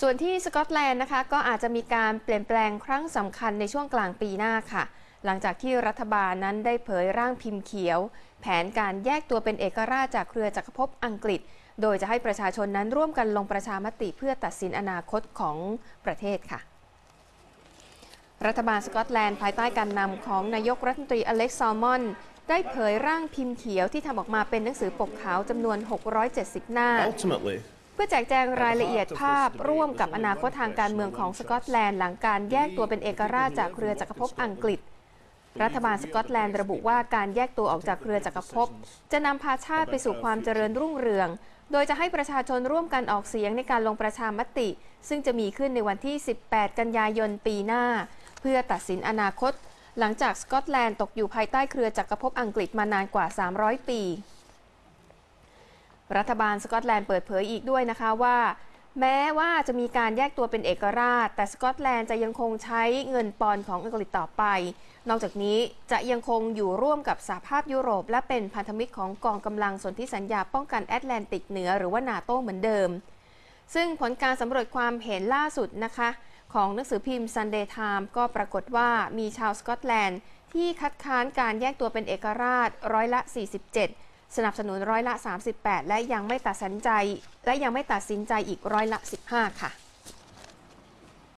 ส่วนที่สกอตแลนด์นะคะก็อาจจะมีการเปลี่ยนแปลงครั้งสำคัญในช่วงกลางปีหน้าค่ะ หลังจากที่รัฐบาลนั้นได้เผยร่างพิมพ์เขียว แผนการแยกตัวเป็นเอกราชจากเครือจักรภพอังกฤษ โดยจะให้ประชาชนนั้นร่วมกันลงประชามติเพื่อตัดสินอนาคตของประเทศค่ะ รัฐบาลสกอตแลนด์ภายใต้การนำของนายกรัฐมนตรีอเล็กซ์ซอมอนได้เผยร่างพิมพ์เขียวที่ทำออกมาเป็นหนังสือปกขาวจำนวน 670 หน้า Ultimately, เพื่อแจกแจงรายละเอียดภาพร่วมกับอนาคตทางการเมืองของสกอตแลนด์หลังการแยกตัวเป็นเอกราชจากเครือจักรภพอังกฤษ รัฐบาลสกอตแลนด์ระบุว่าการแยกตัวออกจากเครือจักรภพจะนำพาชาติไปสู่ความเจริญรุ่งเรือง โดยจะให้ประชาชนร่วมกันออกเสียงในการลงประชามติ ซึ่งจะมีขึ้นในวันที่ 18 กันยายนปีหน้า เพื่อตัดสินอนาคต หลังจากสกอตแลนด์ตกอยู่ภายใต้เครือจักรภพอังกฤษมานานกว่า 300 ปี รัฐบาลสกอตแลนด์เปิดเผยอีกด้วยนะคะว่า แม้ว่าจะมีการแยกตัวเป็นเอกราช แต่สกอตแลนด์จะยังคงใช้เงินปอนด์ของอังกฤษต่อไป นอกจากนี้จะยังคงอยู่ร่วมกับสหภาพยุโรป และเป็นพันธมิตรของกองกำลังสนธิสัญญาป้องกันแอตแลนติกเหนือหรือว่านาโตเหมือนเดิม ซึ่งผลการสำรวจความเห็นล่าสุดนะคะ ของหนังสือพิมพ์ Sunday Times ก็ปรากฏว่ามีชาวสกอตแลนด์ที่คัดค้านการแยกตัวเป็นเอกราชร้อยละ 47 สนับสนุนร้อยละ 38 และยังไม่ตัดสินใจ และยังไม่ตัดสินใจอีกร้อยละ 15 ค่ะ